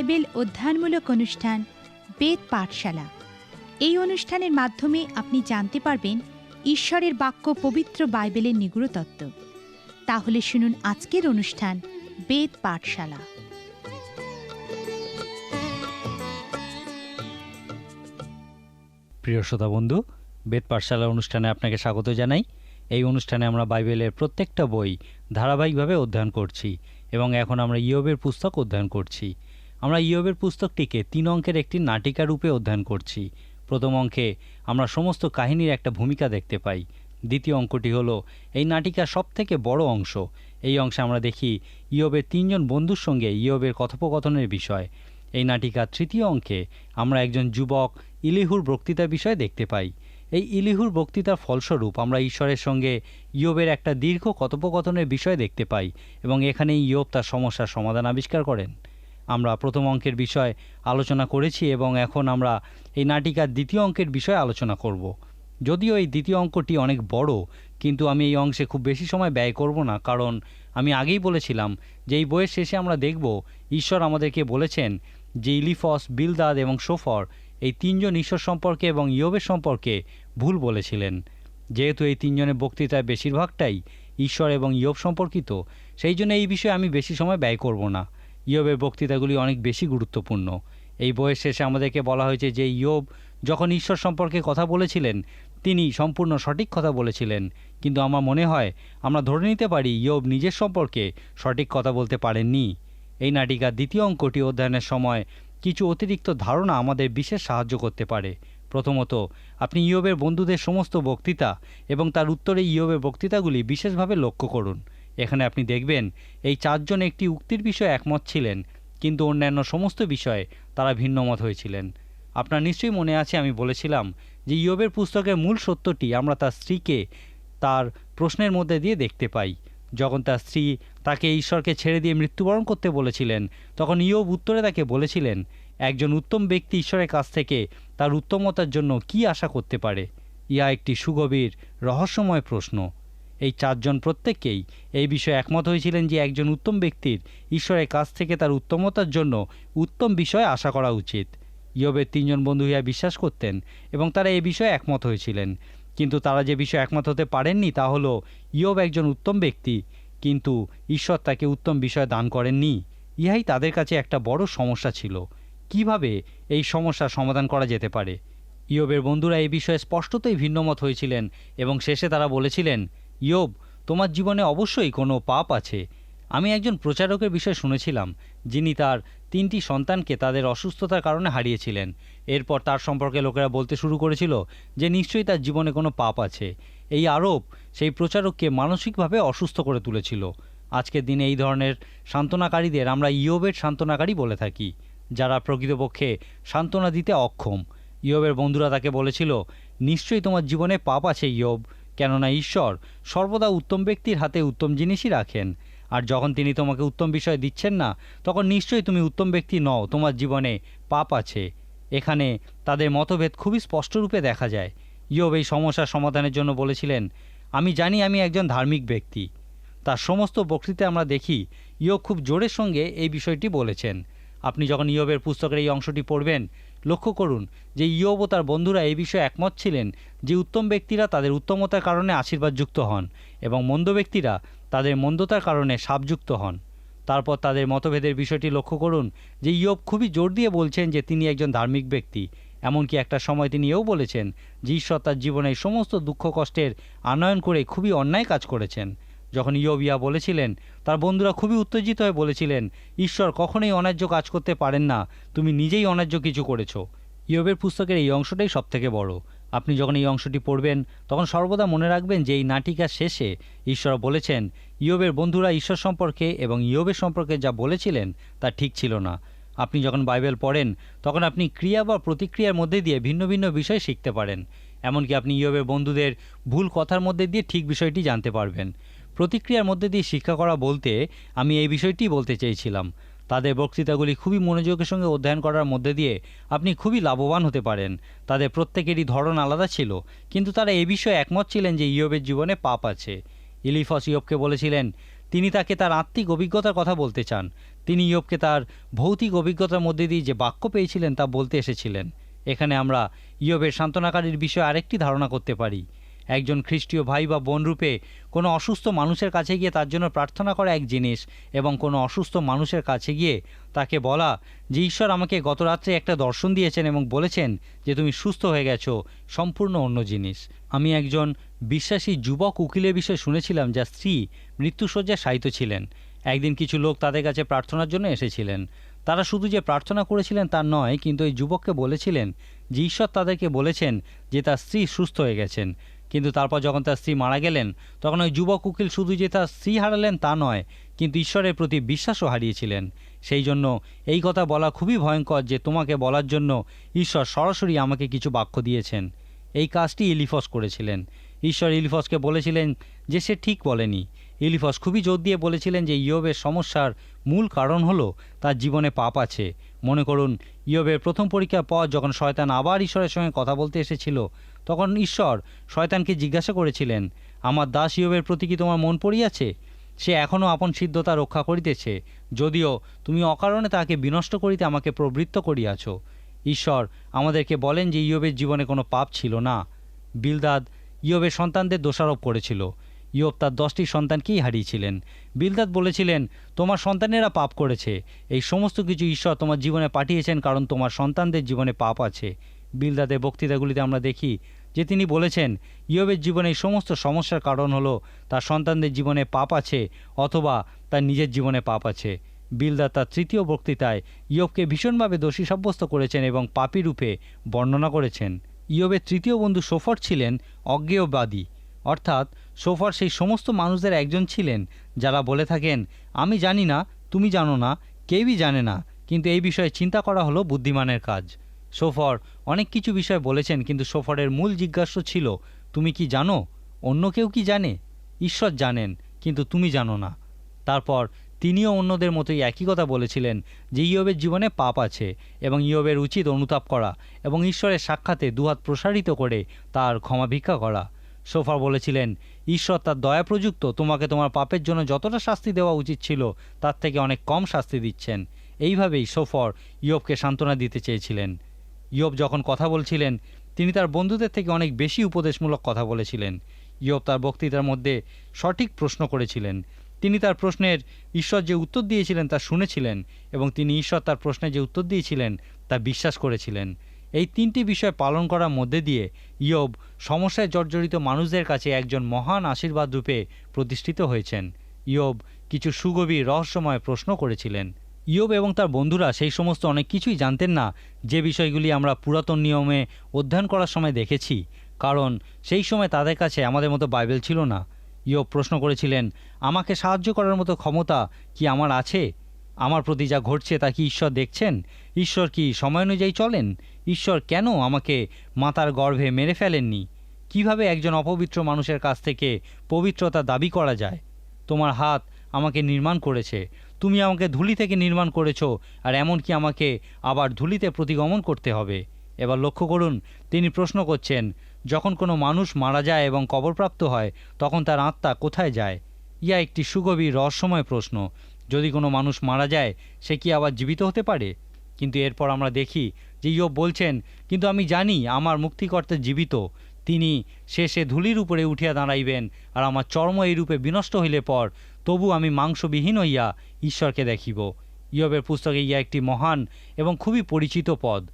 Bible অধ্যয়নমূলক অনুষ্ঠান, বেদ পাঠশালা। এই অনুষ্ঠানের মাধ্যমে আপনি জানতে পারবেন ঈশ্বরের বাক্য পবিত্র বাইবেলের নিগুড় তত্ত্ব। তাহলে শুনুন আজকের অনুষ্ঠান, বেদ পাঠশালা। প্রিয় শ্রোতা বন্ধু, বেদ পাঠশালা অনুষ্ঠানে আপনাকে স্বাগত জানাই। এই অনুষ্ঠানে আমরা বাইবেলের প্রত্যেকটা বই ধারাবাহিকভাবে অধ্যয়ন করছি এবং এখন আমরা ইয়বের পুস্তক অধ্যয়ন করছি। আমরা ইয়বের পুস্তকটিকে তিন অঙ্কের একটি নাটিকা রূপে অধ্যয়ন করছি। প্রথম অঙ্কে আমরা সমস্ত কাহিনীর একটা ভূমিকা দেখতে পাই। দ্বিতীয় অঙ্কটি হলো, এই নাটিকার সবথেকে বড় অংশ। এই অংশে আমরা দেখি ইয়বের তিনজন বন্ধুর সঙ্গে ইয়বের কথোপকথনের বিষয়। এই নাটিকার তৃতীয় অঙ্কে আমরা একজন যুবক ইলিহুর বক্তৃতার বিষয় দেখতে পাই। এই ইলিহুর বক্তৃতার ফলস্বরূপ আমরা ঈশ্বরের সঙ্গে ইয়বের একটা দীর্ঘ কথোপকথনের বিষয় দেখতে পাই এবং এখানেই ইয়ব তার সমস্যার সমাধান আবিষ্কার করেন। আমরা প্রথম অঙ্কের বিষয় আলোচনা করেছি এবং এখন আমরা এই নাটিকার দ্বিতীয় অঙ্কের বিষয়ে আলোচনা করব। যদিও এই দ্বিতীয় অঙ্কটি অনেক বড়, কিন্তু আমি এই অংশে খুব বেশি সময় ব্যয় করব না, কারণ আমি আগেই বলেছিলাম যে এই বইয়ের শেষে আমরা দেখব ঈশ্বর আমাদেরকে বলেছেন যে ইলিফস, বিলদাদ এবং সোফর এই তিনজন ঈশ্বর সম্পর্কে এবং ইয়বের সম্পর্কে ভুল বলেছিলেন। যেহেতু এই তিনজনের বক্তৃতায় বেশিরভাগটাই ঈশ্বর এবং ইয়ব সম্পর্কিত, সেই জন্য এই বিষয়ে আমি বেশি সময় ব্যয় করব না। ইয়বের বক্তৃতাগুলি অনেক বেশি গুরুত্বপূর্ণ। এই বইয়ের শেষে আমাদেরকে বলা হয়েছে যে ইয়ব যখন ঈশ্বর সম্পর্কে কথা বলেছিলেন, তিনি সম্পূর্ণ সঠিক কথা বলেছিলেন। কিন্তু আমার মনে হয়, আমরা ধরে নিতে পারি ইয়ব নিজের সম্পর্কে সঠিক কথা বলতে পারেননি। এই নাটিকার দ্বিতীয় অঙ্কটি অধ্যয়নের সময় কিছু অতিরিক্ত ধারণা আমাদের বিশেষ সাহায্য করতে পারে। প্রথমত, আপনি ইয়বের বন্ধুদের সমস্ত বক্তৃতা এবং তার উত্তরে ইয়বের বক্তৃতাগুলি বিশেষভাবে লক্ষ্য করুন। এখানে আপনি দেখবেন এই চারজন একটি উক্তির বিষয়ে একমত ছিলেন, কিন্তু অন্যান্য সমস্ত বিষয়ে তারা ভিন্নমত হয়েছিলেন। আপনার নিশ্চয়ই মনে আছে আমি বলেছিলাম যে ইয়বের পুস্তকের মূল সত্যটি আমরা তার স্ত্রীকে তার প্রশ্নের মধ্যে দিয়ে দেখতে পাই। যখন তার স্ত্রী তাকে ঈশ্বরকে ছেড়ে দিয়ে মৃত্যুবরণ করতে বলেছিলেন, তখন ইয়ব উত্তরে তাকে বলেছিলেন, একজন উত্তম ব্যক্তি ঈশ্বরের কাছ থেকে তার উত্তমতার জন্য কি আশা করতে পারে? ইহা একটি সুগভীর, রহস্যময় প্রশ্ন। এই চারজন প্রত্যেককেই এই বিষয়ে একমত হয়েছিলেন যে একজন উত্তম ব্যক্তির ঈশ্বরের কাছ থেকে তার উত্তমতার জন্য উত্তম বিষয় আশা করা উচিত। ইয়বের তিনজন বন্ধু ইহা বিশ্বাস করতেন এবং তারা এই বিষয়ে একমত হয়েছিলেন। কিন্তু তারা যে বিষয়ে একমত হতে পারেননি তা হলো ইয়ব একজন উত্তম ব্যক্তি, কিন্তু ঈশ্বর তাকে উত্তম বিষয় দান করেননি। ইহাই তাদের কাছে একটা বড় সমস্যা ছিল। কীভাবে এই সমস্যার সমাধান করা যেতে পারে? ইয়বের বন্ধুরা এই বিষয়ে স্পষ্টতই ভিন্নমত হয়েছিলেন এবং শেষে তারা বলেছিলেন ইয়ব, তোমার জীবনে অবশ্যই কোনো পাপ আছে। আমি একজন প্রচারকের বিষয়ে শুনেছিলাম, যিনি তার তিনটি সন্তানকে তাদের অসুস্থতার কারণে হারিয়েছিলেন। এরপর তার সম্পর্কে লোকেরা বলতে শুরু করেছিল যে নিশ্চয়ই তার জীবনে কোনো পাপ আছে। এই আরোপ সেই প্রচারককে মানসিকভাবে অসুস্থ করে তুলেছিল। আজকের দিনে এই ধরনের সান্ত্বনাকারীদের আমরা ইয়বের সান্ত্বনাকারী বলে থাকি, যারা প্রকৃতপক্ষে সান্ত্বনা দিতে অক্ষম। ইয়বের বন্ধুরা তাকে বলেছিল, নিশ্চয়ই তোমার জীবনে পাপ আছে ইয়ব কেননা ঈশ্বর সর্বদা উত্তম ব্যক্তির হাতে উত্তম জিনিসই রাখেন। আর যখন তিনি তোমাকে উত্তম বিষয় দিচ্ছেন না, তখন নিশ্চয়ই তুমি উত্তম ব্যক্তি নও, তোমার জীবনে পাপ আছে। এখানে তাদের মতভেদ খুবই স্পষ্টরূপে দেখা যায়। ইয়ব এই সমস্যার সমাধানের জন্য বলেছিলেন, আমি জানি আমি একজন ধার্মিক ব্যক্তি। তার সমস্ত বক্তৃতায় আমরা দেখি, ইয়ব খুব জোরের সঙ্গে এই বিষয়টি বলেছেন। আপনি যখন ইয়বের পুস্তকের এই অংশটি পড়বেন লক্ষ্য করুন যে ইয়ব ও তার বন্ধুরা এই বিষয়ে একমত ছিলেন যে উত্তম ব্যক্তিরা তাদের উত্তমতার কারণে আশীর্বাদযুক্ত হন এবং মন্দ ব্যক্তিরা তাদের মন্দতার কারণে সাপযুক্ত হন। তারপর তাদের মতভেদের বিষয়টি লক্ষ্য করুন যে ইয়ব খুবই জোর দিয়ে বলছেন যে তিনি একজন ধার্মিক ব্যক্তি। এমনকি একটা সময় তিনি এও বলেছেন যে ঈশ্বর তার জীবনের সমস্ত দুঃখ কষ্টের আনয়ন করে খুবই অন্যায় কাজ করেছেন। যখন ইয়ব ইয়া বলেছিলেন, তার বন্ধুরা খুবই উত্তেজিত হয়ে বলেছিলেন, ঈশ্বর কখনোই অন্যায্য কাজ করতে পারেন না, তুমি নিজেই অন্যায্য কিছু করেছ। ইয়বের পুস্তকের এই অংশটাই সবথেকে বড়। আপনি যখন এই অংশটি পড়বেন, তখন সর্বদা মনে রাখবেন যে এই নাটিকার শেষে ঈশ্বর বলেছেন, ইয়বের বন্ধুরা ঈশ্বর সম্পর্কে এবং ইয়বের সম্পর্কে যা বলেছিলেন, তা ঠিক ছিল না। আপনি যখন বাইবেল পড়েন, তখন আপনি ক্রিয়া বা প্রতিক্রিয়ার মধ্যে দিয়ে ভিন্ন ভিন্ন বিষয় শিখতে পারেন। এমনকি আপনি ইয়বের বন্ধুদের ভুল কথার মধ্যে দিয়ে ঠিক বিষয়টি জানতে পারবেন। প্রতিক্রিয়ার মধ্যে দিয়ে শিক্ষা করা বলতে আমি এই বিষয়টি বলতে চেয়েছিলাম। তাদের বক্তৃতাগুলি খুবই মনোযোগের সঙ্গে অধ্যয়ন করার মধ্যে দিয়ে আপনি খুবই লাভবান হতে পারেন। তাদের প্রত্যেকেরই ধরন আলাদা ছিল, কিন্তু তারা এ বিষয়ে একমত ছিলেন যে ইয়বের জীবনে পাপ আছে। ইলিফস ইয়বকে বলেছিলেন, তিনি তাকে তার আত্মিক অভিজ্ঞতার কথা বলতে চান। তিনি ইয়বকে তার ভৌতিক অভিজ্ঞতার মধ্যে দিয়ে যে বাক্য পেয়েছিলেন তা বলতে এসেছিলেন। এখানে আমরা ইয়বের সান্ত্বনাকারীর বিষয়ে আরেকটি ধারণা করতে পারি। একজন খ্রিস্টীয় ভাই বা বোন রূপে কোনো অসুস্থ মানুষের কাছে গিয়ে তার জন্য প্রার্থনা করা এক জিনিস এবং কোনো অসুস্থ মানুষের কাছে গিয়ে তাকে বলা যে ঈশ্বর আমাকে গত রাত্রে একটা দর্শন দিয়েছেন এবং বলেছেন যে তুমি সুস্থ হয়ে গেছো, সম্পূর্ণ অন্য জিনিস। আমি একজন বিশ্বাসী যুবক উকিলের বিষয়ে শুনেছিলাম যা স্ত্রী মৃত্যুসজ্জায় শায়িত ছিলেন। একদিন কিছু লোক তাদের কাছে প্রার্থনার জন্য এসেছিলেন। তারা শুধু যে প্রার্থনা করেছিলেন তা নয়, কিন্তু এই যুবককে বলেছিলেন যে ঈশ্বর তাদেরকে বলেছেন যে তার স্ত্রী সুস্থ হয়ে গেছেন। কিন্তু তারপর যখন তার স্ত্রী মারা গেলেন, তখন ওই যুবক উকিল শুধু যে তার স্ত্রী হারালেন তা নয়, কিন্তু ঈশ্বরের প্রতি বিশ্বাসও হারিয়েছিলেন। সেই জন্য এই কথা বলা খুবই ভয়ঙ্কর যে তোমাকে বলার জন্য ঈশ্বর সরাসরি আমাকে কিছু বাক্য দিয়েছেন। এই কাজটি ইলিফস করেছিলেন। ঈশ্বর ইলিফসকে বলেছিলেন যে সে ঠিক বলেনি। ইলিফস খুবই জোর দিয়ে বলেছিলেন যে ইয়বের সমস্যার মূল কারণ হলো তার জীবনে পাপ আছে। মনে করুন, ইয়বের প্রথম পরীক্ষার পর যখন শয়তান আবার ঈশ্বরের সঙ্গে কথা বলতে এসেছিল তখন ঈশ্বর শয়তানকে জিজ্ঞাসা করেছিলেন, আমার দাস ইয়বের প্রতি কি তোমার মন পড়িয়াছে? সে এখনও আপন সিদ্ধতা রক্ষা করিতেছে, যদিও তুমি অকারণে তাকে বিনষ্ট করিতে আমাকে প্রবৃত্ত করিয়াছ। ঈশ্বর আমাদেরকে বলেন যে ইয়বের জীবনে কোনো পাপ ছিল না। বিলদাদ ইয়বের সন্তানদের দোষারোপ করেছিল। ইয়ব তার দশটি সন্তানকেই হারিয়েছিলেন। বিলদাদ বলেছিলেন, তোমার সন্তানেরা পাপ করেছে। এই সমস্ত কিছু ঈশ্বর তোমার জীবনে পাঠিয়েছেন কারণ তোমার সন্তানদের জীবনে পাপ আছে। বিলদাদের বক্তৃতাগুলিতে আমরা দেখি যে তিনি বলেছেন, ইয়বের জীবনে সমস্ত সমস্যার কারণ হলো তার সন্তানদের জীবনে পাপ আছে অথবা তার নিজের জীবনে পাপ আছে। বিলদার তার তৃতীয় বক্তৃতায় ইয়বকে ভীষণভাবে দোষী সাব্যস্ত করেছেন এবং পাপী রূপে বর্ণনা করেছেন। ইয়বের তৃতীয় বন্ধু সোফর ছিলেন অজ্ঞেয়বাদী। অর্থাৎ সোফর সেই সমস্ত মানুষদের একজন ছিলেন যারা বলে থাকেন, আমি জানি না, তুমি জানো না, কেউই জানে না, কিন্তু এই বিষয়ে চিন্তা করা হলো বুদ্ধিমানের কাজ। সোফর অনেক কিছু বিষয় বলেছেন, কিন্তু সোফরের মূল জিজ্ঞাসা ছিল, তুমি কি জানো? অন্য কেউ কি জানে? ঈশ্বর জানেন, কিন্তু তুমি জানো না। তারপর তিনিও অন্যদের মতোই একই কথা বলেছিলেন যে ইয়বের জীবনে পাপ আছে এবং ইয়বের উচিত অনুতাপ করা এবং ঈশ্বরের সাক্ষাতে দুহাত প্রসারিত করে তার ক্ষমা ভিক্ষা করা। সোফার বলেছিলেন, ঈশ্বর তার দয়া প্রযুক্ত, তোমাকে তোমার পাপের জন্য যতটা শাস্তি দেওয়া উচিত ছিল, তার থেকে অনেক কম শাস্তি দিচ্ছেন। এইভাবেই সোফর ইয়বকে সান্ত্বনা দিতে চেয়েছিলেন। ইয়ব যখন কথা বলছিলেন, তিনি তার বন্ধুদের থেকে অনেক বেশি উপদেশমূলক কথা বলেছিলেন। ইয়ব তার বক্তৃতার মধ্যে সঠিক প্রশ্ন করেছিলেন। তিনি তার প্রশ্নের ঈশ্বর যে উত্তর দিয়েছিলেন তা শুনেছিলেন এবং তিনি ঈশ্বর তার প্রশ্নে যে উত্তর দিয়েছিলেন তা বিশ্বাস করেছিলেন। এই তিনটি বিষয় পালন করার মধ্যে দিয়ে ইয়ব সমস্যায় জর্জরিত মানুষদের কাছে একজন মহান আশীর্বাদ রূপে প্রতিষ্ঠিত হয়েছেন। ইয়ব কিছু সুগভীর রহস্যময় প্রশ্ন করেছিলেন। ইয়ব এবং তার বন্ধুরা সেই সমস্ত অনেক কিছুই জানতেন না, যে বিষয়গুলি আমরা পুরাতন নিয়মে অধ্যয়ন করার সময় দেখেছি। কারণ সেই সময় তাদের কাছে আমাদের মতো বাইবেল ছিল না। ইয়ব প্রশ্ন করেছিলেন, আমাকে সাহায্য করার মতো ক্ষমতা কি আমার আছে? আমার প্রতি যা ঘটছে তা কি ঈশ্বর দেখছেন? ঈশ্বর কি সময় অনুযায়ী চলেন? ঈশ্বর কেন আমাকে মাতার গর্ভে মেরে ফেলেননি? কীভাবে একজন অপবিত্র মানুষের কাছ থেকে পবিত্রতা দাবি করা যায়? তোমার হাত আমাকে নির্মাণ করেছে। তুমি আমাকে ধুলি থেকে নির্মাণ করেছ, আর এমনকি আমাকে আবার ধুলিতে প্রতিগমন করতে হবে। এবার লক্ষ্য করুন, তিনি প্রশ্ন করছেন, যখন কোনো মানুষ মারা যায় এবং কবরপ্রাপ্ত হয়, তখন তার আত্মা কোথায় যায়? ইয়া একটি সুগভীর রহস্যময় প্রশ্ন। যদি কোনো মানুষ মারা যায়, সে কি আবার জীবিত হতে পারে? কিন্তু এরপর আমরা দেখি যে ইয়ব বলছেন, কিন্তু আমি জানি, আমার মুক্তিকর্তা জীবিত। তিনি শেষে ধুলির উপরে উঠিয়া দাঁড়াইবেন আর আমার চর্ম এই রূপে বিনষ্ট হইলে পর তবু আমি মাংসবিহীন হইয়া ঈশ্বরকে দেখিব। ইয়বের পুস্তকে ইয়া একটি মহান এবং খুবই পরিচিত পদ।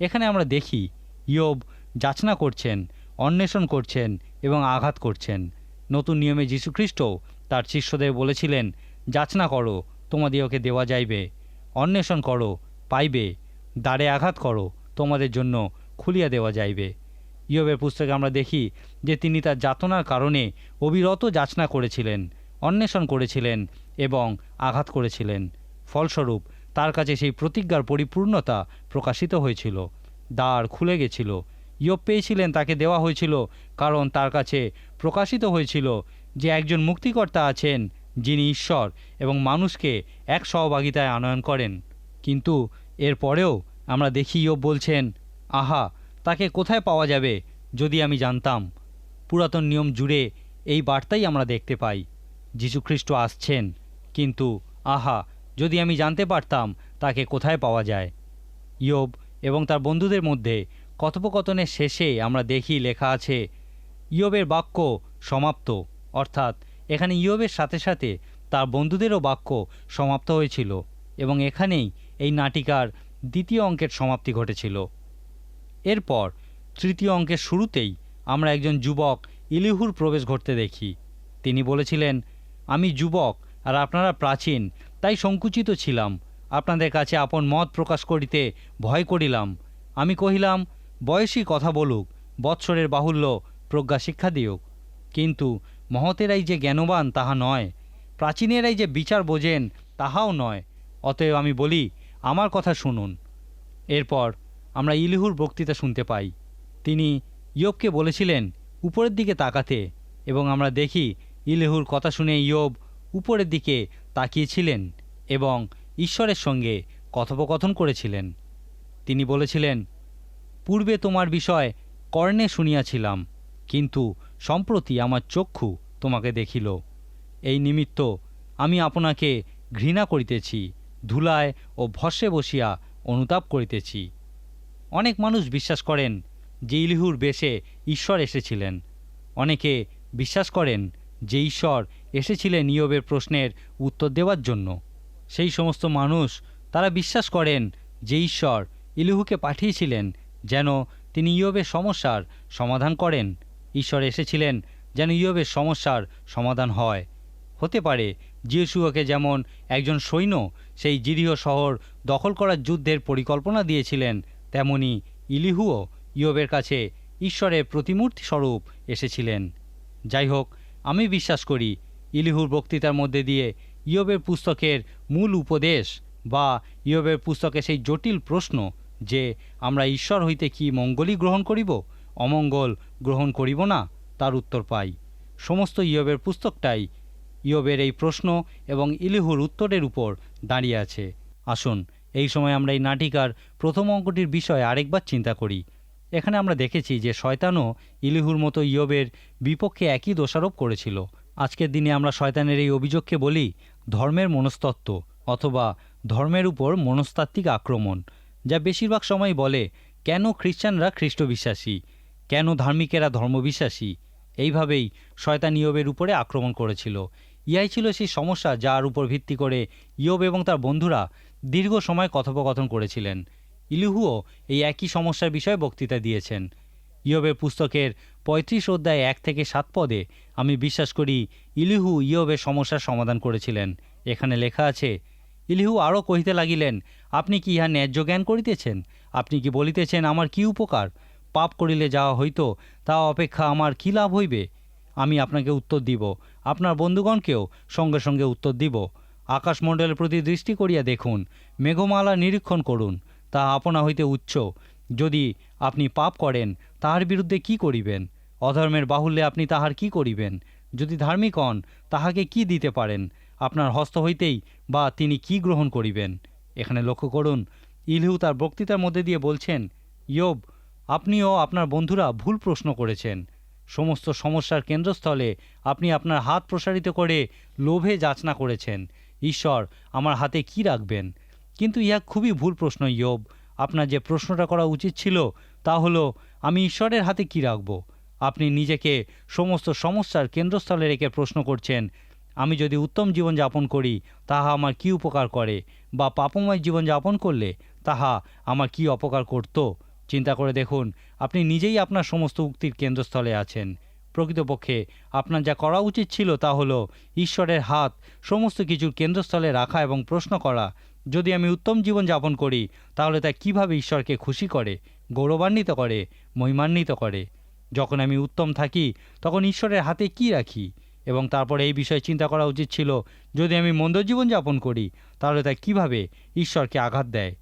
এখানে আমরা দেখি, ইয়ব যাচনা করছেন, অন্বেষণ করছেন এবং আঘাত করছেন। নতুন নিয়মে যীশুখ্রিস্টও তার শিষ্যদের বলেছিলেন, যাচনা করো তোমাদিওকে দেওয়া যাইবে। অন্বেষণ করো, পাইবে। দ্বারে আঘাত করো, তোমাদের জন্য খুলিয়া দেওয়া যাইবে। ইয়বের পুস্তকে আমরা দেখি যে তিনি তার যাতনার কারণে অবিরত যাচনা করেছিলেন, অন্বেষণ করেছিলেন এবং আঘাত করেছিলেন। ফলস্বরূপ তার কাছে সেই প্রতিজ্ঞার পরিপূর্ণতা প্রকাশিত হয়েছিল। দ্বার খুলে গেছিল। ইয়ব পেয়েছিলেন তাকে দেওয়া হয়েছিল কারণ তার কাছে প্রকাশিত হয়েছিল যে একজন মুক্তিকর্তা আছেন যিনি ঈশ্বর এবং মানুষকে এক সহভাগিতায় আনয়ন করেন। কিন্তু এরপরেও আমরা দেখি ইয়োব বলছেন, আহা তাকে কোথায় পাওয়া যাবে, যদি আমি জানতাম। পুরাতন নিয়ম জুড়ে এই বার্তাই আমরা দেখতে পাই। যীশুখ্রিস্ট আসছেন, কিন্তু আহা, যদি আমি জানতে পারতাম তাকে কোথায় পাওয়া যায়। ইয়োব এবং তার বন্ধুদের মধ্যে কথোপকথনের শেষে আমরা দেখি লেখা আছে, ইয়োবের বাক্য সমাপ্ত। অর্থাৎ এখানে ইয়োবের সাথে সাথে তার বন্ধুদেরও বাক্য সমাপ্ত হয়েছিল এবং এখানেই এই নাটিকার দ্বিতীয় অঙ্কের সমাপ্তি ঘটেছিল। এরপর তৃতীয় অঙ্কের শুরুতেই আমরা একজন যুবক ইলিহুর প্রবেশ ঘটতে দেখি। তিনি বলেছিলেন, আমি যুবক আর আপনারা প্রাচীন, তাই সংকুচিত ছিলাম। আপনাদের কাছে আপন মত প্রকাশ করিতে ভয় করিলাম। আমি কহিলাম, বয়সী কথা বলুক, বৎসরের বাহুল্য প্রজ্ঞা শিক্ষা দিউক কিন্তু মহতেরাই যে জ্ঞানবান তাহা নয়, প্রাচীনেরাই যে বিচার বোঝেন তাহাও নয়। অতএব আমি বলি, আমার কথা শুনুন। এরপর আমরা ইলিহুর বক্তৃতা শুনতে পাই। তিনি ইয়োবকে বলেছিলেন, উপরের দিকে তাকাতে। এবং আমরা দেখি, ইলিহুর কথা শুনে ইয়োব উপরের দিকে তাকিয়েছিলেন এবং ঈশ্বরের সঙ্গে কথোপকথন করেছিলেন। তিনি বলেছিলেন, পূর্বে তোমার বিষয় কর্ণে শুনিয়াছিলাম, কিন্তু সম্প্রতি আমার চক্ষু তোমাকে দেখিল। এই নিমিত্ত আমি আপনাকে ঘৃণা করিতেছি, ধুলায় ও ভস্যে বসিয়া অনুতাপ করিতেছি। অনেক মানুষ বিশ্বাস করেন যে ইলিহুর বেশে ঈশ্বর এসেছিলেন। অনেকে বিশ্বাস করেন যে ঈশ্বর এসেছিলেন ইয়বের প্রশ্নের উত্তর দেওয়ার জন্য। সেই সমস্ত মানুষ তারা বিশ্বাস করেন যে ঈশ্বর ইলিহুকে পাঠিয়েছিলেন যেন তিনি ইয়বের সমস্যার সমাধান করেন। ঈশ্বর এসেছিলেন যেন ইয়বের সমস্যার সমাধান হয়। হতে পারে জিয়সুয়াকে যেমন একজন সৈন্য সেই জিরিহ শহর দখল করার যুদ্ধের পরিকল্পনা দিয়েছিলেন তেমনি ইলিহুও ইয়বের কাছে ঈশ্বরের প্রতিমূর্তি স্বরূপ এসেছিলেন। যাই হোক, আমি বিশ্বাস করি ইলিহুর বক্তৃতার মধ্যে দিয়ে ইয়বের পুস্তকের মূল উপদেশ বা ইয়বের পুস্তকে সেই জটিল প্রশ্ন যে আমরা ঈশ্বর হইতে কি মঙ্গলই গ্রহণ করিব, অমঙ্গল গ্রহণ করিব না, তার উত্তর পাই। সমস্ত ইয়বের পুস্তকটাই ইয়বের এই প্রশ্ন এবং ইলিহুর উত্তরের উপর দাঁড়িয়ে আছে। আসুন এই সময় আমরা এই নাটিকার প্রথম অঙ্কটির বিষয়ে আরেকবার চিন্তা করি। এখানে আমরা দেখেছি যে শয়তানও ইলিহুর মতো ইয়বের বিপক্ষে একই দোষারোপ করেছিল। আজকের দিনে আমরা শয়তানের এই অভিযোগকে বলি ধর্মের মনস্তত্ত্ব অথবা ধর্মের উপর মনস্তাত্ত্বিক আক্রমণ, যা বেশিরভাগ সময় বলে, কেন খ্রিস্টানরা খ্রিস্ট বিশ্বাসী কেন ধার্মিকেরা ধর্মবিশ্বাসী? এইভাবেই শয়তান ইয়বের উপরে আক্রমণ করেছিল। ইহাই ছিল সেই সমস্যা যার উপর ভিত্তি করে ইয়ব এবং তার বন্ধুরা দীর্ঘ সময় কথোপকথন করেছিলেন। ইলিহুও এই একই সমস্যার বিষয়ে বক্তৃতা দিয়েছেন। ইয়বের পুস্তকের পঁয়ত্রিশ অধ্যায় এক থেকে সাত পদে আমি বিশ্বাস করি ইলিহু ইয়বের সমস্যার সমাধান করেছিলেন। এখানে লেখা আছে, ইলিহু আরও কহিতে লাগিলেন, আপনি কি ইহা ন্যায্য জ্ঞান করিতেছেন? আপনি কি বলিতেছেন আমার কি উপকার? পাপ করিলে যাওয়া হইতো, তা অপেক্ষা আমার কি লাভ হইবে? আমি আপনাকে উত্তর দিব। আপনার বন্ধুগণকেও সঙ্গে সঙ্গে উত্তর দিব। আকাশমণ্ডলের প্রতি দৃষ্টি করিয়া দেখুন, মেঘমালা নিরীক্ষণ করুন, তা আপনা হইতে উচ্চ। যদি আপনি পাপ করেন, তাহার বিরুদ্ধে কি করিবেন? অধর্মের বাহুল্যে আপনি তাহার কি করিবেন? যদি ধার্মিক হন, তাহাকে কি দিতে পারেন? আপনার হস্ত হইতেই বা তিনি কি গ্রহণ করিবেন? এখানে লক্ষ্য করুন, ইলহু তার বক্তৃতার মধ্যে দিয়ে বলছেন, ইয়োব, আপনিও আপনার বন্ধুরা ভুল প্রশ্ন করেছেন। সমস্ত সমস্যার কেন্দ্রস্থলে আপনি আপনার হাত প্রসারিত করে লোভে যাচনা করেছেন। ঈশ্বর, আমার হাতে কি রাখবেন? কিন্তু ইহা খুবই ভুল প্রশ্ন, ইয়োব। আপনার যে প্রশ্নটা করা উচিত ছিল, তা হলো, আমি ঈশ্বরের হাতে কি রাখব? আপনি নিজেকে সমস্ত সমস্যার কেন্দ্রস্থলে রেখে প্রশ্ন করছেন, আমি যদি উত্তম জীবন যাপন করি, তাহা আমার কি উপকার করে? বা পাপময় জীবন যাপন করলে, তাহা আমার কি অপকার করত? চিন্তা করে দেখুন, আপনি নিজেই আপনার সমস্ত উক্তির কেন্দ্রস্থলে আছেন। প্রকৃতপক্ষে আপনার যা করা উচিত ছিল তা হলো ঈশ্বরের হাত সমস্ত কিছুর কেন্দ্রস্থলে রাখা এবং প্রশ্ন করা। যদি আমি উত্তম জীবন যাপন করি, তাহলে তা কীভাবে ঈশ্বরকে খুশি করে, গৌরবান্বিত করে, মহিমান্বিত করে? যখন আমি উত্তম থাকি, তখন ঈশ্বরের হাতে কি রাখি? এবং তারপরে এই বিষয়ে চিন্তা করা উচিত ছিল, যদি আমি মন্দ জীবন যাপন করি, তাহলে তা কীভাবে ঈশ্বরকে আঘাত দেয়?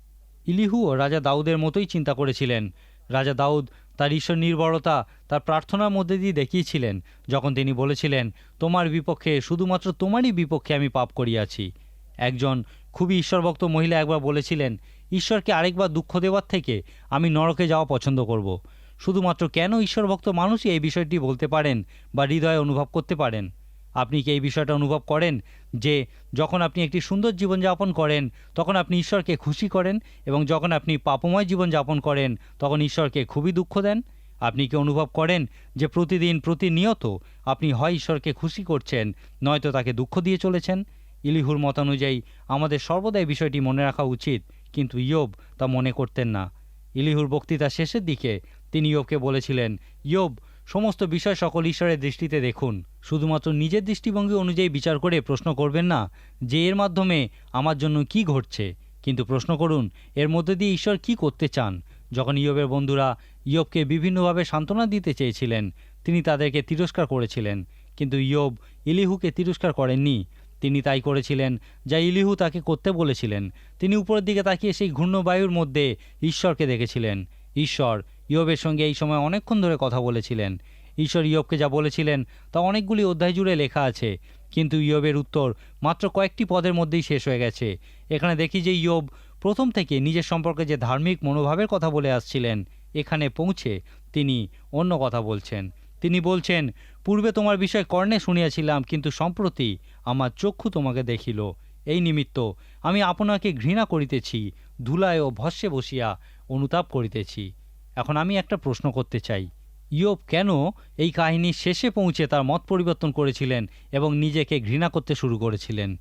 ইলিহুও রাজা দাউদের মতোই চিন্তা করেছিলেন। রাজা দাউদ তার ঈশ্বর নির্ভরতা তার প্রার্থনার মধ্যে দিয়ে দেখিয়েছিলেন, যখন তিনি বলেছিলেন, তোমার বিপক্ষে, শুধুমাত্র তোমারই বিপক্ষে আমি পাপ করিয়াছি। একজন খুবই ঈশ্বরভক্ত মহিলা একবার বলেছিলেন, ঈশ্বরকে আরেকবার দুঃখ দেওয়ার থেকে আমি নরকে যাওয়া পছন্দ করব। শুধুমাত্র কেন ঈশ্বরভক্ত মানুষই এই বিষয়টি বলতে পারেন বা হৃদয়ে অনুভব করতে পারেন? আপনি কি এই বিষয়টা অনুভব করেন? যে যখন আপনি একটি সুন্দর জীবনযাপন করেন, তখন আপনি ঈশ্বরকে খুশি করেন এবং যখন আপনি পাপময় জীবনযাপন করেন, তখন ঈশ্বরকে খুবই দুঃখ দেন। আপনি কি অনুভব করেন যে প্রতিদিন, প্রতিনিয়ত আপনি হয় ঈশ্বরকে খুশি করছেন, নয়তো তাকে দুঃখ দিয়ে চলেছেন? ইলিহুর মতানুযায়ী আমাদের সর্বদাই বিষয়টি মনে রাখা উচিত, কিন্তু ইয়োব তা মনে করতেন না। ইলিহুর বক্তৃতা শেষের দিকে তিনি ইয়োবকে বলেছিলেন, ইয়োব সমস্ত বিষয় সকল ঈশ্বরের দৃষ্টিতে দেখুন। শুধুমাত্র নিজের দৃষ্টিভঙ্গি অনুযায়ী বিচার করে প্রশ্ন করবেন না যে এর মাধ্যমে আমার জন্য কি ঘটছে। কিন্তু প্রশ্ন করুন, এর মধ্যে দিয়ে ঈশ্বর কি করতে চান? যখন ইয়বের বন্ধুরা ইয়বকে বিভিন্নভাবে সান্ত্বনা দিতে চেয়েছিলেন, তিনি তাদেরকে তিরস্কার করেছিলেন। কিন্তু ইয়ব ইলিহুকে তিরস্কার করেননি। তিনি তাই করেছিলেন যা ইলিহু তাকে করতে বলেছিলেন। তিনি উপরের দিকে তাকিয়ে সেই ঘূর্ণবায়ুর মধ্যে ঈশ্বরকে দেখেছিলেন। ঈশ্বর, ইয়বের সঙ্গে এই সময় অনেকক্ষণ ধরে কথা বলেছিলেন। ঈশ্বর ইয়বকে যা বলেছিলেন, তা অনেকগুলি অধ্যায় জুড়ে লেখা আছে। কিন্তু ইয়বের উত্তর মাত্র কয়েকটি পদের মধ্যেই শেষ হয়ে গেছে। এখানে দেখি যে ইয়ব প্রথম থেকে নিজের সম্পর্কে যে ধার্মিক মনোভাবের কথা বলে আসছিলেন, এখানে পৌঁছে তিনি অন্য কথা বলছেন। তিনি বলছেন, পূর্বে তোমার বিষয় কর্ণে শুনিয়াছিলাম, কিন্তু সম্প্রতি আমার চক্ষু তোমাকে দেখিল। এই নিমিত্ত আমি আপনাকে ঘৃণা করিতেছি, ধুলায় ও ভস্যে বসিয়া অনুতাপ করিতেছি। এখন আমি একটা প্রশ্ন করতে চাই। ইয়োব কেন এই কাহিনীর শেষে পৌঁছে তার মত পরিবর্তন করেছিলেন এবং নিজেকে ঘৃণা করতে শুরু করেছিলেন?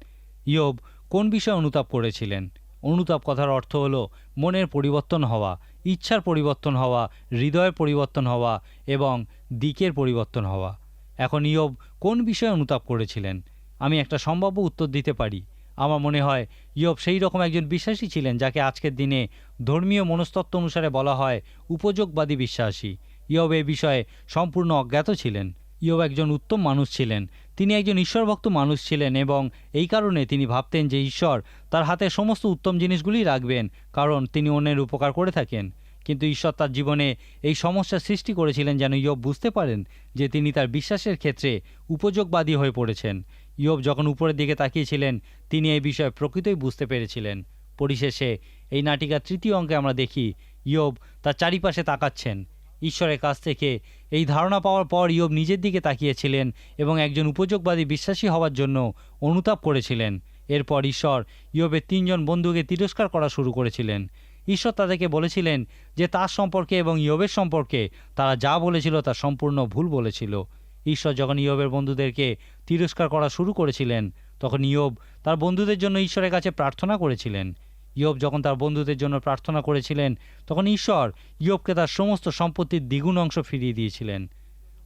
ইয়োব কোন বিষয়ে অনুতাপ করেছিলেন? অনুতাপ কথার অর্থ হলো মনের পরিবর্তন হওয়া, ইচ্ছার পরিবর্তন হওয়া, হৃদয়ের পরিবর্তন হওয়া এবং দিকের পরিবর্তন হওয়া। এখন ইয়োব কোন বিষয়ে অনুতাপ করেছিলেন? আমি একটা সম্ভাব্য উত্তর দিতে পারি। আমার মনে হয় ইয়োব সেই রকম একজন বিশ্বাসী ছিলেন যাকে আজকের দিনে ধর্মীয় মনস্তত্ত্ব অনুসারে বলা হয় উপযোগবাদী বিশ্বাসী। ইয়োব এ বিষয়ে সম্পূর্ণ অজ্ঞাত ছিলেন। ইয়োব একজন উত্তম মানুষ ছিলেন। তিনি একজন ঈশ্বরভক্ত মানুষ ছিলেন এবং এই কারণে তিনি ভাবতেন যে ঈশ্বর তার হাতে সমস্ত উত্তম জিনিসগুলি রাখবেন, কারণ তিনি অন্যের উপকার করে থাকেন। কিন্তু ঈশ্বর তার জীবনে এই সমস্যার সৃষ্টি করেছিলেন যেন ইয়োব বুঝতে পারেন যে তিনি তার বিশ্বাসের ক্ষেত্রে উপযোগবাদী হয়ে পড়েছেন। ইয়োব যখন উপরের দিকে তাকিয়েছিলেন, তিনি এই বিষয়ে প্রকৃতই বুঝতে পেরেছিলেন। পরিশেষে এই নাটিকার তৃতীয় অঙ্কে আমরা দেখি, ইয়োব তার চারিপাশে তাকাচ্ছেন। ঈশ্বরের কাছ থেকে এই ধারণা পাওয়ার পর ইয়োব নিজের দিকে তাকিয়েছিলেন এবং একজন উপযোগবাদী বিশ্বাসী হওয়ার জন্য অনুতাপ করেছিলেন। এরপর ঈশ্বর ইয়োবের তিনজন বন্ধুকে তিরস্কার করা শুরু করেছিলেন। ঈশ্বর তাদেরকে বলেছিলেন যে তার সম্পর্কে এবং ইয়োবের সম্পর্কে তারা যা বলেছিল তা সম্পূর্ণ ভুল বলেছিল। ঈশ্বর যখন ইয়বের বন্ধুদেরকে তিরস্কার করা শুরু করেছিলেন, তখন ইয়ব তার বন্ধুদের জন্য ঈশ্বরের কাছে প্রার্থনা করেছিলেন। ইয়ব যখন তার বন্ধুদের জন্য প্রার্থনা করেছিলেন, তখন ঈশ্বর ইয়বকে তার সমস্ত সম্পত্তির দ্বিগুণ অংশ ফিরিয়ে দিয়েছিলেন।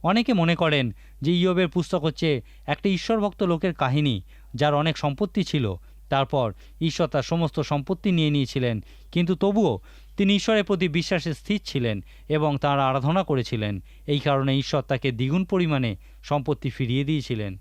অনেকে মনে করেন যে ইয়বের পুস্তক হচ্ছে একটা ঈশ্বরভক্ত লোকের কাহিনী, যার অনেক সম্পত্তি ছিল। তারপর ঈশ্বর তার সমস্ত সম্পত্তি নিয়ে নিয়েছিলেন, কিন্তু তবুও তিনি ঈশ্বরের প্রতি বিশ্বাসে স্থির ছিলেন এবং তাঁর আরাধনা করেছিলেন। এই কারণে ঈশ্বর তাকে দ্বিগুণ পরিমাণে সম্পত্তি ফিরিয়ে দিয়েছিলেন।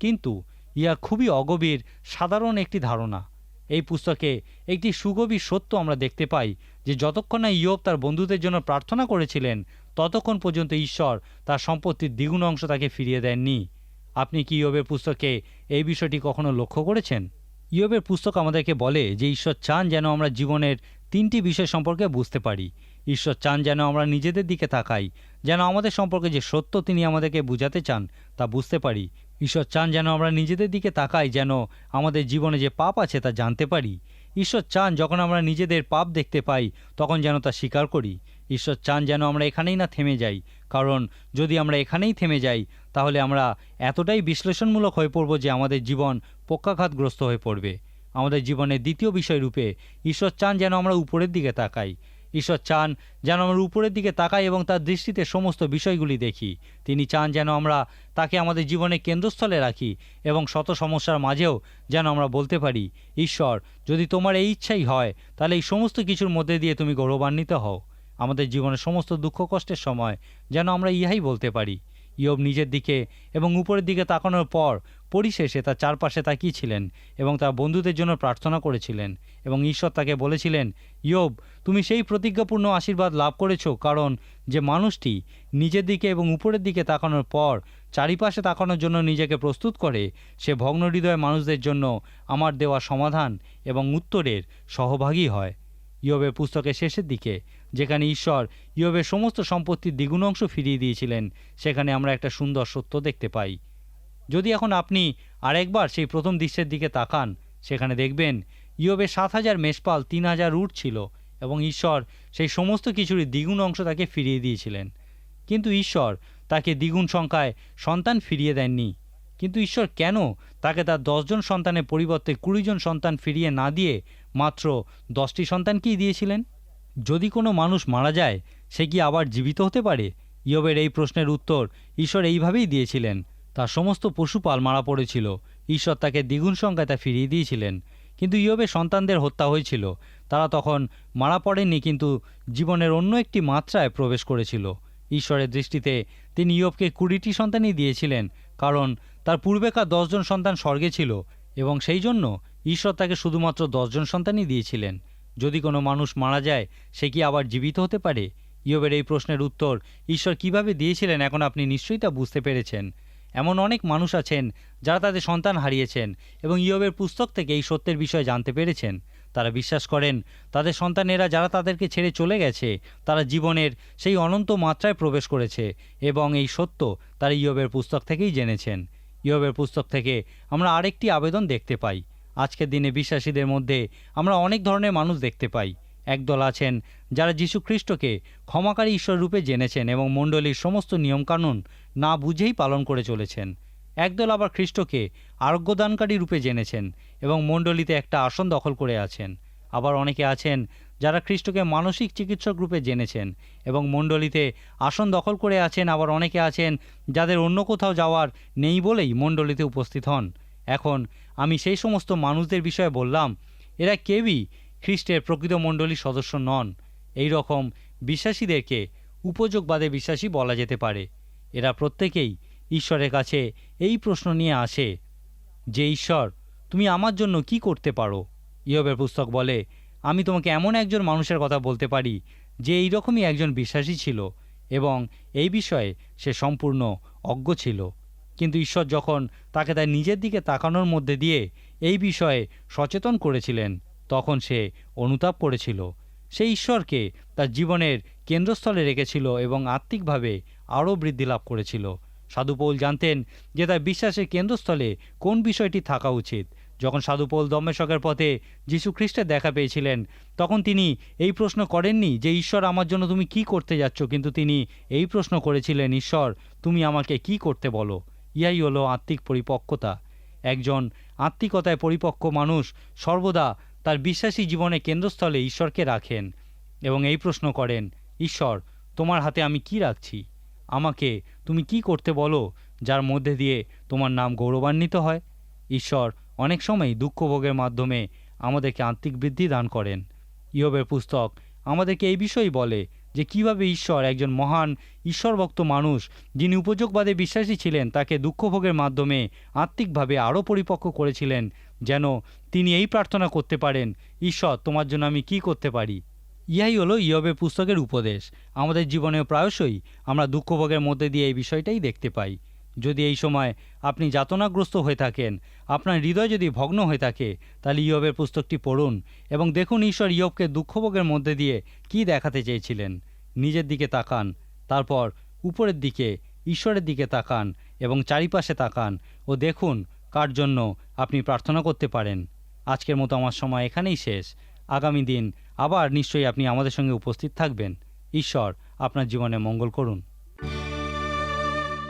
কিন্তু ইয়া খুবই অগভীর, সাধারণ একটি ধারণা। এই পুস্তকে একটি সুগভীর সত্য আমরা দেখতে পাই যে যতক্ষণ না ইয়োব তার বন্ধুদের জন্য প্রার্থনা করেছিলেন, ততক্ষণ পর্যন্ত ঈশ্বর তার সম্পত্তির দ্বিগুণ অংশ তাকে ফিরিয়ে দেননি। আপনি কি ইয়োবের পুস্তকে এই বিষয়টি কখনো লক্ষ্য করেছেন? ইয়োবের পুস্তক আমাদেরকে বলে যে ঈশ্বর চান যেন আমরা জীবনের তিনটি বিষয় সম্পর্কে বুঝতে পারি। ঈশ্বর চান যেন আমরা নিজেদের দিকে তাকাই, যেন আমাদের সম্পর্কে যে সত্য তিনি আমাদেরকে বুঝাতে চান, তা বুঝতে পারি। ঈশ্বর চান যেন আমরা নিজেদের দিকে তাকাই, যেন আমাদের জীবনে যে পাপ আছে তা জানতে পারি। ঈশ্বর চান যখন আমরা নিজেদের পাপ দেখতে পাই, তখন যেন তা স্বীকার করি। ঈশ্বর চান যেন আমরা এখানেই না থেমে যাই, কারণ যদি আমরা এখানেই থেমে যাই, তাহলে আমরা এতটাই বিশ্লেষণমূলক হয়ে পড়ব যে আমাদের জীবন পক্ষাঘাতগ্রস্ত হয়ে পড়বে। আমাদের জীবনের দ্বিতীয় বিষয় রূপে ঈশ্বর চান যেন আমরা উপরের দিকে তাকাই। ঈশ্বর চান যেন আমরা উপরের দিকে তাকাই এবং তার দৃষ্টিতে সমস্ত বিষয়গুলি দেখি। তিনি চান যেন আমরা তাকে আমাদের জীবনের কেন্দ্রস্থলে রাখি এবং শত সমস্যার মাঝেও যেন আমরা বলতে পারি, ঈশ্বর, যদি তোমার এই ইচ্ছাই হয়, তাহলে এই সমস্ত কিছুর মধ্যে দিয়ে তুমি গৌরবান্বিত হও। আমাদের জীবনের সমস্ত দুঃখ কষ্টের সময় যেন আমরা ইহাই বলতে পারি। ইয়ব নিজের দিকে এবং উপরের দিকে তাকানোর পর পরিশেষে তার চারপাশে তাকিয়েছিলেন এবং তার বন্ধুদের জন্য প্রার্থনা করেছিলেন এবং ঈশ্বর তাকে বলেছিলেন, ইয়ব, তুমি সেই প্রতিজ্ঞাপূর্ণ আশীর্বাদ লাভ করেছ কারণ যে মানুষটি নিজের দিকে এবং উপরের দিকে তাকানোর পর চারিপাশে তাকানোর জন্য নিজেকে প্রস্তুত করে, সে ভগ্ন হৃদয় মানুষদের জন্য আমার দেওয়া সমাধান এবং উত্তরের সহভাগী হয়। ইয়বের পুস্তকের শেষের দিকে যেখানে ঈশ্বর ইয়বের সমস্ত সম্পত্তির দ্বিগুণ অংশ ফিরিয়ে দিয়েছিলেন, সেখানে আমরা একটা সুন্দর সত্য দেখতে পাই। যদি এখন আপনি আরেকবার সেই প্রথম দৃশ্যের দিকে তাকান, সেখানে দেখবেন ইয়বের সাত হাজার মেষপাল, তিন হাজার উট ছিল এবং ঈশ্বর সেই সমস্ত কিছুরই দ্বিগুণ অংশ তাকে ফিরিয়ে দিয়েছিলেন। কিন্তু ঈশ্বর তাকে দ্বিগুণ সংখ্যায় সন্তান ফিরিয়ে দেননি। কিন্তু ঈশ্বর কেন তাকে তার দশজন সন্তানের পরিবর্তে কুড়িজন সন্তান ফিরিয়ে না দিয়ে মাত্র দশটি সন্তানকেই দিয়েছিলেন? যদি কোনো মানুষ মারা যায়, সে কি আবার জীবিত হতে পারে? ইয়বের এই প্রশ্নের উত্তর ঈশ্বর এইভাবেই দিয়েছিলেন। তার সমস্ত পশুপাল মারা পড়েছিল। ঈশ্বর তাকে দ্বিগুণ সংখ্যায় তা ফিরিয়ে দিয়েছিলেন। কিন্তু ইয়বের সন্তানদের হত্যা হয়েছিল। তারা তখন মারা পড়েননি, কিন্তু জীবনের অন্য একটি মাত্রায় প্রবেশ করেছিল। ঈশ্বরের দৃষ্টিতে তিনি ইয়বকে কুড়িটি সন্তানই দিয়েছিলেন, কারণ তার পূর্বেকার দশজন সন্তান স্বর্গে ছিল এবং সেই জন্য ঈশ্বর তাকে শুধুমাত্র দশজন সন্তানই দিয়েছিলেন। যদি কোনো মানুষ মারা যায়, সে কি আবার জীবিত হতে পারে? ইয়বের এই প্রশ্নের উত্তর, ঈশ্বর কীভাবে দিয়েছিলেন এখন আপনি নিশ্চয়ই তা বুঝতে পেরেছেন। এমন অনেক মানুষ আছেন যারা তাদের সন্তান হারিয়েছেন এবং ইয়বের পুস্তক থেকে এই সত্যের বিষয়ে জানতে পেরেছেন। তারা বিশ্বাস করেন, তাদের সন্তানেরা যারা তাদেরকে ছেড়ে চলে গেছে, তারা জীবনের সেই অনন্ত মাত্রায় প্রবেশ করেছে এবং এই সত্য তারা ইয়বের পুস্তক থেকেই জেনেছেন। ইয়বের পুস্তক থেকে আমরা আরেকটি আবেদন দেখতে পাই। আজকের দিনে বিশ্বাসীদের মধ্যে আমরা অনেক ধরনের মানুষ দেখতে পাই। একদল আছেন যারা যীশু খ্রিস্টকে ক্ষমাকারী ঈশ্বর রূপে জেনেছেন এবং মণ্ডলীর সমস্ত নিয়মকানুন না বুঝেই পালন করে চলেছেন। একদল আবার খ্রিস্টকে আরোগ্যদানকারী রূপে জেনেছেন এবং মণ্ডলীতে একটা আসন দখল করে আছেন। আবার অনেকে আছেন যারা খ্রিস্টকে মানসিক চিকিৎসক রূপে জেনেছেন এবং মণ্ডলীতে আসন দখল করে আছেন। আবার অনেকে আছেন যাদের অন্য কোথাও যাওয়ার নেই বলেই মণ্ডলীতে উপস্থিত হন। এখন আমি সেই সমস্ত মানুষদের বিষয়ে বললাম, এরা কেউই খ্রিস্টের প্রকৃত মণ্ডলীর সদস্য নন। এই রকম বিশ্বাসীদেরকে উপযোগবাদে বিশ্বাসী বলা যেতে পারে। এরা প্রত্যেকেই ঈশ্বরের কাছে এই প্রশ্ন নিয়ে আসে যে, ঈশ্বর, তুমি আমার জন্য কি করতে পারো? ইয়বের পুস্তক বলে, আমি তোমাকে এমন একজন মানুষের কথা বলতে পারি যে, এইরকমই একজন বিশ্বাসী ছিল এবং এই বিষয়ে সে সম্পূর্ণ অজ্ঞ ছিল। কিন্তু ঈশ্বর যখন তাকে তার নিজের দিকে তাকানোর মধ্যে দিয়ে এই বিষয়ে সচেতন করেছিলেন, তখন সে অনুতাপ করেছিল। সেই ঈশ্বরকে তার জীবনের কেন্দ্রস্থলে রেখেছিল এবং আত্মিকভাবে আরও বৃদ্ধি লাভ করেছিল। সাধুপৌল জানতেন যে তার বিশ্বাসের কেন্দ্রস্থলে কোন বিষয়টি থাকা উচিত। যখন সাধুপৌল দম্মেশকের পথে যীশু খ্রিস্টের দেখা পেয়েছিলেন, তখন তিনি এই প্রশ্ন করেননি যে, ঈশ্বর, আমার জন্য তুমি কি করতে যাচ্ছ? কিন্তু তিনি এই প্রশ্ন করেছিলেন, ঈশ্বর, তুমি আমাকে কি করতে বলো? ইহাই হলো আত্মিক পরিপক্কতা। একজন আত্মিকতায় পরিপক্ক মানুষ সর্বদা তার বিশ্বাসী জীবনে কেন্দ্রস্থলে ঈশ্বরকে রাখেন এবং এই প্রশ্ন করেন, ঈশ্বর, তোমার হাতে আমি কি রাখছি? আমাকে তুমি কি করতে বলো যার মধ্যে দিয়ে তোমার নাম গৌরবান্বিত হয়? ঈশ্বর অনেক সময় দুঃখভোগের মাধ্যমে আমাদেরকে আত্মিক বৃদ্ধি দান করেন। ইয়বের পুস্তক আমাদেরকে এই বিষয়ই বলে যে কীভাবে ঈশ্বর একজন মহান ঈশ্বরভক্ত মানুষ, যিনি উপযোগবাদে বিশ্বাসী ছিলেন, তাকে দুঃখভোগের মাধ্যমে আত্মিকভাবে আরও পরিপক্ক করেছিলেন, যেন তিনি এই প্রার্থনা করতে পারেন, ঈশ্বর, তোমার জন্য আমি কি করতে পারি? ইহাই হলো ইয়বের পুস্তকের উপদেশ। আমাদের জীবনে প্রায়শই আমরা দুঃখভোগের মধ্যে দিয়ে এই বিষয়টাই দেখতে পাই। যদি এই সময় আপনি যাতনাগ্রস্ত হয়ে থাকেন, আপনার হৃদয় যদি ভগ্ন হয়ে থাকে, তাহলে ইয়বের পুস্তকটি পড়ুন এবং দেখুন ঈশ্বর ইয়বকে দুঃখভোগের মধ্যে দিয়ে কি দেখাতে চেয়েছিলেন। নিজের দিকে তাকান, তারপর উপরের দিকে, ঈশ্বরের দিকে তাকান এবং চারিপাশে তাকান ও দেখুন কার জন্য আপনি প্রার্থনা করতে পারেন। আজকের মতো আমার সময় এখানেই শেষ। আগামী দিন আবার নিশ্চয়ই আপনি আমাদের সঙ্গে উপস্থিত থাকবেন। ঈশ্বর আপনার জীবনে মঙ্গল করুন।